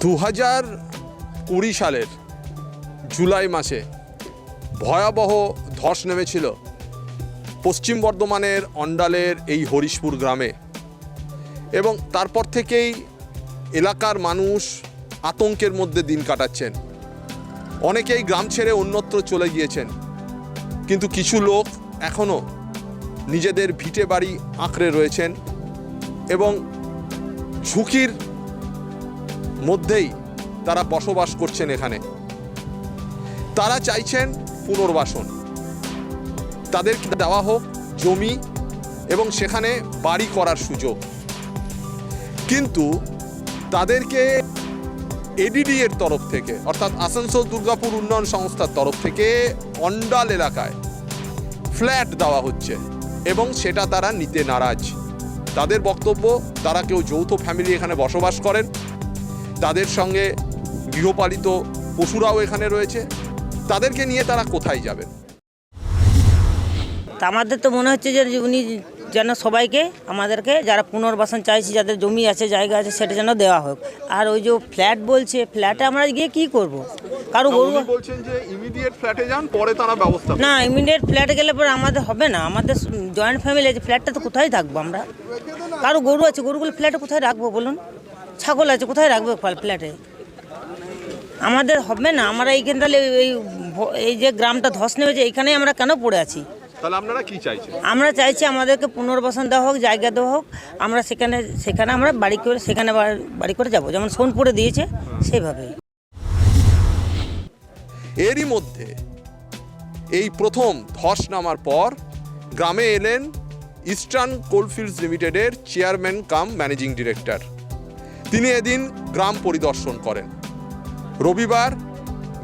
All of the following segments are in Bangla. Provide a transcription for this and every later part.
দু হাজার কুড়ি সালের জুলাই মাসে ভয়াবহ ধস নেমেছিল। পশ্চিম বর্ধমানের অন্ডালের এই হরিশপুর গ্রামে। এবং তারপর থেকেই এলাকার মানুষ আতঙ্কের মধ্যে দিন কাটাচ্ছেন। অনেকেই গ্রাম ছেড়ে অন্যত্র চলে গিয়েছেন। কিন্তু কিছু লোক এখনও নিজেদের ভিটে বাড়ি আঁকড়ে রয়েছেন এবং ঝুঁকির মধ্যেই তারা বসবাস করছেন এখানে। তারা চাইছেন পুনর্বাসন। তাদেরকে দেওয়া হোক, জমি এবং সেখানে বাড়ি করার সুযোগ। কিন্তু তাদেরকে এডিডি এর তরফ থেকে, অর্থাৎ আসানসোল দুর্গাপুর উন্নয়ন সংস্থার তরফ থেকে অন্ডাল এলাকায় ফ্ল্যাট দেওয়া হচ্ছে এবং সেটা তারা নিতে নারাজ। তাদের বক্তব্য, তারা কেউ যৌথ ফ্যামিলি এখানে বসবাস করেন তাদের সঙ্গে গৃহপালিত পশুরাও এখানে রয়েছে। তাদেরকে নিয়ে তারা কোথায় যাবেন? আমাদের তো মনে হচ্ছে যে উনি যেন সবাইকে আমাদেরকে যারা পুনর্বাসন চাইছি যাদের জমি আছে জায়গা আছে সেটা যেন দেওয়া হোক। আর ওই যে ফ্ল্যাট বলছে ফ্ল্যাটে আমরা গিয়ে কি করব? কারও গরু বলছেন যে ইমিডিয়েট ফ্ল্যাটে যান পরে তারা ব্যবস্থা না ইমিডিয়েট ফ্ল্যাটে গেলে পরে আমাদের হবে না। আমাদের জয়েন্ট ফ্যামিলি আছে ফ্ল্যাটটা তো কোথায় থাকব আমরা? কারও গরু আছে গরুগুলো ফ্ল্যাটে কোথায় রাখব বলুন? ছাগল আছে কোথায় রাখব ফ্ল্যাটে আমাদের হবে না আমরা এইখান তাহলে এই এই যে গ্রামটা ধস নেমেছে এইখানেই আমরা কেন পড়ে আছি? তাহলে আপনারা কি চাইছেন? আমরা চাইছি আমাদেরকে পুনর্বাসন দেওয়া হোক জায়গা দেওয়া হোক আমরা সেখানে সেখানে আমরা বাড়ি করে সেখানে বাড়ি করে যাব। যেমন সোনপুরে দিয়েছে সেইভাবে এরই মধ্যে এই প্রথম ধস নামার পর গ্রামে এলেন ইস্টার্ন কোলফিল্ডস লিমিটেডের চেয়ারম্যান কাম ম্যানেজিং ডিরেক্টর। তিনি এদিন গ্রাম পরিদর্শন করেন। রবিবার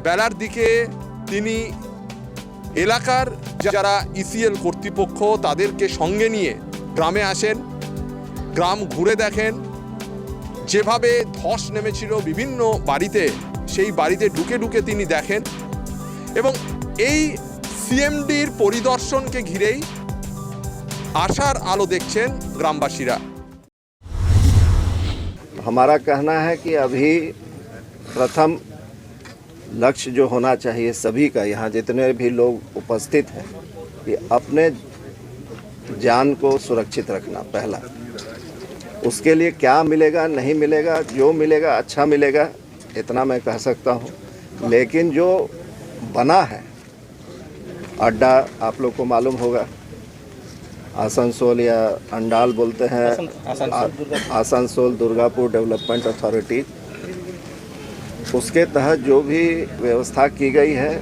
বেলার দিকে তিনি এলাকার যারা ইসিএল কর্তৃপক্ষ তাদেরকে সঙ্গে নিয়ে গ্রামে আসেন, গ্রাম ঘুরে দেখেন। যেভাবে ধস নেমেছিল বিভিন্ন বাড়িতে, সেই বাড়িতে ঢুকে ঢুকে তিনি দেখেন এবং এই সিএমডির পরিদর্শনকে ঘিরেই আশার আলো দেখছেন গ্রামবাসীরা। हमारा कहना है कि अभी प्रथम लक्ष्य जो होना चाहिए सभी का, यहाँ जितने भी लोग उपस्थित हैं, कि अपने जान को सुरक्षित रखना पहला। उसके लिए क्या मिलेगा, नहीं मिलेगा, जो मिलेगा अच्छा मिलेगा, इतना मैं कह सकता हूँ। लेकिन जो बना है, अड्डा आप लोग को मालूम होगा आसनसोल या अंडाल बोलते हैं आ- आसनसोल दुर्गापुर डेवलपमेंट अथॉरिटी उसके तहत जो भी व्यवस्था की गई है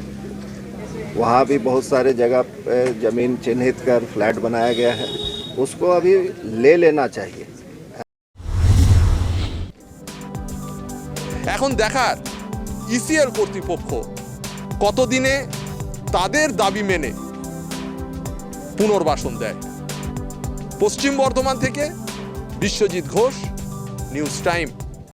वहाँ भी बहुत सारे जगह पे ज़मीन चिन्हित कर फ्लैट बनाया गया है उसको अभी ले लेना चाहिए এখন দেখার ইসিএল কর্তৃপক্ষ কতদিনে তাদের দাবি মেনে পুনর্বাসন দেয় পশ্চিম বর্ধমান থেকে বিশ্বজিৎ ঘোষ নিউজ টাইম